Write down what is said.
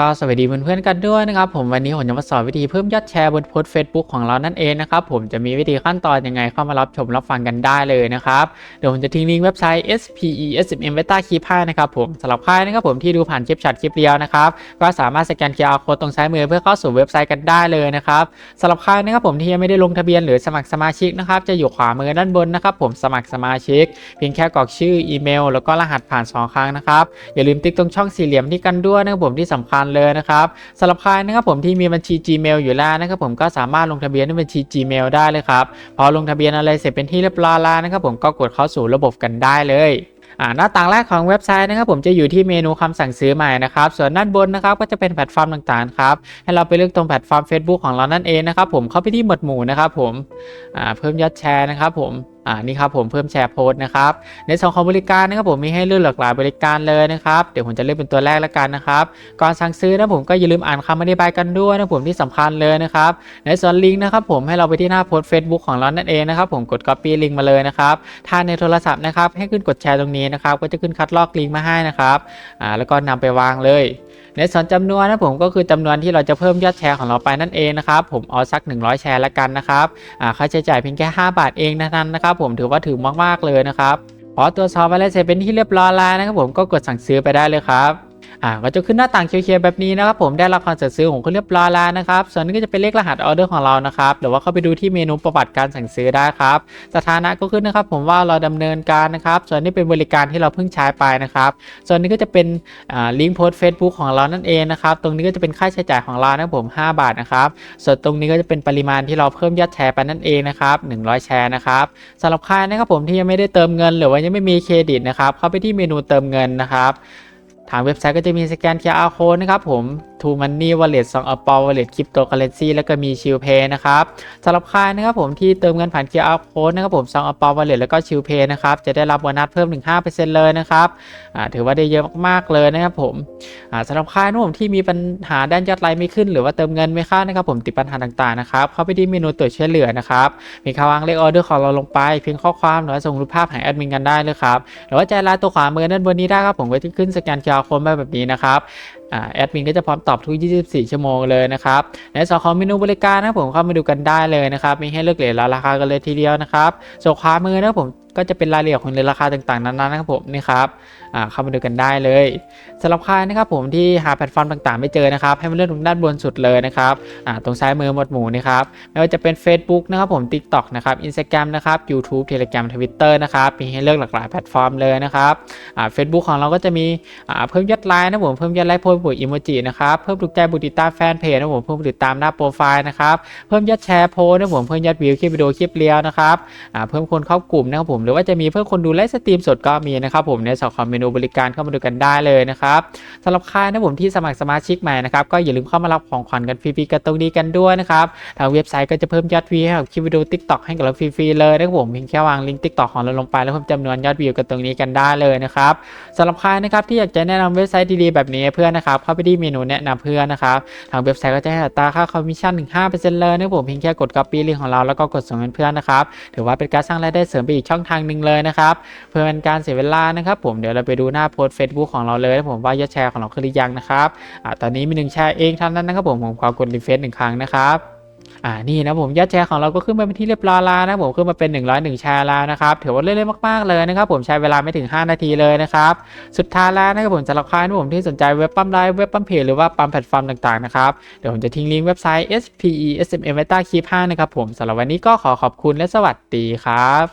ก็สวัสดีเพื่อนๆกันด้วยนะครับผมวันนี้ผมจะมาสอนวิธีเพิ่มยอดแชร์บนโพสต์ Facebook ของเรานั่นเองนะครับผมจะมีวิธีขั้นตอนยังไงเข้ามารับชมรับฟังกันได้เลยนะครับเดี๋ยวผมจะทิ้งลิงก์เว็บไซต์ spesm beta keep ให้นะครับผมสำหรับใครนะครับผมที่ดูผ่านคลิปช็อตคลิปเดียวนะครับก็สามารถสแกน QR code ตรงซ้ายมือเพื่อเข้าสู่เว็บไซต์กันได้เลยนะครับสำหรับใครนะครับผมที่ยังไม่ได้ลงทะเบียนหรือสมัครสมาชิกนะครับจะอยู่ขวามือด้านบนนะครับผมสมัครสมาชิก เพียงแค่กรอกชื่ออีเมล แล้วก็รหัสผ่านสองครั้งนะครับอย่าลืมติ๊กตรงช่องสี่เหลี่ยมที่กันด้วยนะครับผมที่สำคัญเลยนะครับสำหรับใครนะครับผมที่มีบัญชี Gmail อยู่แล้วนะครับผมก็สามารถลงทะเบียนในบัญชี Gmail ได้เลยครับพอลงทะเบียนอะไรเสร็จเป็นที่เรียบร้อยแล้วนะครับผมก็กดเข้าสู่ระบบกันได้เลยหน้าต่างแรกของเว็บไซต์นะครับผมจะอยู่ที่เมนูคำสั่งซื้อใหม่นะครับส่วนด้านบนนะครับก็จะเป็นแพลตฟอร์มต่างๆครับให้เราไปเลือกตรงแพลตฟอร์ม Facebook ของเรานั่นเองนะครับผมเข้าไปที่หมวดหมู่นะครับผมเพิ่มยอดแชร์นะครับผมอ่านี่ครับผมเพิ่มแชร์โพสต์นะครับในส่วนของบริการนะครับผมมีให้เลือกหลากหลายบริการเลยนะครับเดี๋ยวผมจะเลือกเป็นตัวแรกแล้วกันนะครับก่อนสั่งซื้อนะผมก็อย่าลืมอ่านคำอธิบายกันด้วยนะผมที่สำคัญเลยนะครับในส่วนลิงก์นะครับผมให้เราไปที่หน้าโพสต์ Facebook ของเรานั่นเองนะครับผมกด Copy ลิงก์มาเลยนะครับถ้าในโทรศัพท์นะครับให้ขึ้นกดแชร์ตรงนี้นะครับก็จะขึ้นคัดลอกลิงก์มาให้นะครับอ่าแล้วก็นำไปวางเลย ในส่วนจำนวนนะผมก็คือจำนวนที่เราจะเพิ่มยอดแชร์ของเราไปนั่นเองนะครับผมเอาสัก 100 แชร์ละกันนะครับอ่าค่าใช้จ่ายเพียงแค่ 5 บาทเองเท่านั้นนะครับผมถือว่าถือมากๆเลยนะครับพอตัวซอฟต์แวร์เสร็จเป็นที่เรียบร้อยแล้วนะครับผมก็กดสั่งซื้อไปได้เลยครับ อ่าก็จะขึ้นหน้าต่างเขียวๆแบบนี้นะครับผมได้รับการสั่งซื้อของคุณเรียบร้อยแล้วนะครับส่วนนี้ก็จะเป็นเลขรหัสออเดอร์ของเรานะครับเดี๋ยวว่าเข้าไปดูที่เมนูประวัติการสั่งซื้อได้ครับสถานะก็ขึ้นนะครับผมว่าเราดำเนินการนะครับส่วนนี้เป็นบริการที่เราเพิ่งใช้ไปนะครับส่วนนี้ก็จะเป็นลิงก์โพสต์ Facebook ของเรานั่นเองนะครับตรงนี้ก็จะเป็นค่าใช้จ่ายของเรานะครับผม5บาทนะครับส่วนตรงนี้ก็จะเป็นปริมาณที่เราเพิ่มยอดแชร์ไปนั่นเองนะครับ100 แชร์นะครับสำหรับใครนะครับผมที่ยังไม่ได้เติมเงิน หรือว่ายังไม่มีเครดิตนะครับเข้าไปที่เมนูเติมเงินนะครับ ทางเว็บไซต์ก็จะมีสแกน QR code นะครับผม To Money Wallet 2 Apple Wallet Cryptocurrency แล้วก็มี Shield Pay นะครับสำหรับใครนะครับผมที่เติมเงินผ่าน QR code นะครับผม2 Apple Wallet แล้วก็ Shield Pay นะครับจะได้รับโบนัสเพิ่มถึง5%เลยนะครับอ่าถือว่าได้เยอะมากๆเลยนะครับผมอ่าสำหรับใครนะครับผมที่มีปัญหาด้านยอดไลค์ไม่ขึ้น หรือว่าเติมเงินไม่เข้านะครับผมติดปัญหาต่างๆนะครับเข้าไปที่เมนูตรวจช่วยเหลือนะครับมีคำวางเลขออเดอร์ของเราลงไปเพียงข้อความหรือว่าส่งรูปภาพหาแอดมินกันได้เลยครับหรือว่าใจร้ายตัวขวามือด้านบนนี้ได้ครับผมก็จะขึ้นสแกน QR code มาแบบนี้นะครับอ่าแอดมินก็จะพร้อมตอบทุก 24 ชั่วโมงเลยนะครับในส่วนของเมนูบริการนะผมเข้ามาดูกันได้เลยนะครับมีให้เลือกเหรียญและราคากันเลยทีเดียวนะครับส่วนขวามือนะผมก็จะเป็นรายละเอียดของเรียญราคาต่างๆนั้นๆนะครับผมนี่ครับอ่าเข้ามาดูกันได้เลยสำหรับใครนะครับผมที่หาแพลตฟอร์มต่างๆ ไม่เจอนะครับ ให้มาเลือกตรงด้านบนสุดเลยนะครับอ่าตรงซ้ายมือหมวดหมู่นะครับไม่ว่าจะเป็น Facebook นะครับผม TikTok นะครับ Instagram นะครับ YouTube Telegram Twitter นะครับมีให้เลือกหลากหลายแพลตฟอร์มเลยนะครับอ่า Facebook ของเราก็จะมีอ่าเพิ่มยอดไลค์นะผมเพิ่มยอดไลค์โพสต์บวกอีโมจินะครับเพิ่มถูกใจบุติตาแฟนเพจนะผมเพิ่มติดตามหน้าโปรไฟล์นะครับเพิ่มยอดแชร์โพสต์นะผมเพิ่มยอดวิวคลิปวิดีโอคลิปเรียวนะครับเพิ่มคนเข้ากลุ่มนะครับผมหรือว่าจะมีเพิ่มคนดูไลฟ์สตรีมสดก็มีนะครับผมในส่วนของเมนูบริการเข้ามาดูกันได้เลยนะครับสำหรับใครนะผมที่สมัครสมาชิกใหม่นะครับก็อย่าลืมเข้ามารับของขวัญกันฟรีๆกันตรงนี้กันด้วยนะครับทางเว็บไซต์ก็จะเพิ่มยอดวิวให้กับคลิปวิดีโอ TikTok ให้กับเราฟรีๆเลยนะครับผมเพียงแค่วางลิงก์ TikTok ของเราลงไปแล้วเพิ่มจำนวนยอดวิวกันตรงนี้กันได้เลยนะครับสำหรับใครนะครับที่อยากจะแนะนำเว็บไซต์ดีๆแบบนี้เพื่อนนะครับเข้าไปที่เมนูแนะนำเพื่อนนะครับทางเว็บไซต์ก็จะให้อัตราค่าคอมมิชชั่นถึง5%เลยนะครับผมเพียงแค่กด copy ลิงก์ของเราแล้วก็กดส่งเพื่อนนะครับถือว่าเป็นการสร้างรายได้เสริมไปอีกช่องทางหนึ่งเลยนะครับ เพื่อเป็นการเสียเวลานะครับ ผมเดี๋ยวเราไปดูหน้าโพสต์ Facebook ของเราเลยนะผมว่ายอดแชร์ของเราขึ้นหรือยังนะครับอ่าตอนนี้มีหนึ่งแชร์เองเท่านั้นนะครับผมผมขอกดรีเฟซหนึ่งครั้งนะครับอ่านี่นะผมยอดแชร์ของเราก็ขึ้นมาเป็นที่เรียบร้อยแล้วนะผมขึ้นมาเป็น 101 แชร์แล้วนะครับถือว่าเรื่อยๆมากๆเลยนะครับผมใช้เวลาไม่ถึง 5 นาทีเลยนะครับสุดท้ายแล้วนะครับผมสำหรับใครนะผมที่สนใจเว็บปั๊มไลฟ์เว็บปั๊มเพจหรือว่าปั๊มแพลตฟอร์มต่างๆนะครับเดี๋ยวผมจะทิ้งลิงก์เว็บไซต์ spesm beta keep 5นะครับผมสำหรับวันนี้ก็ขอขอบคุณและสวัสดีครับ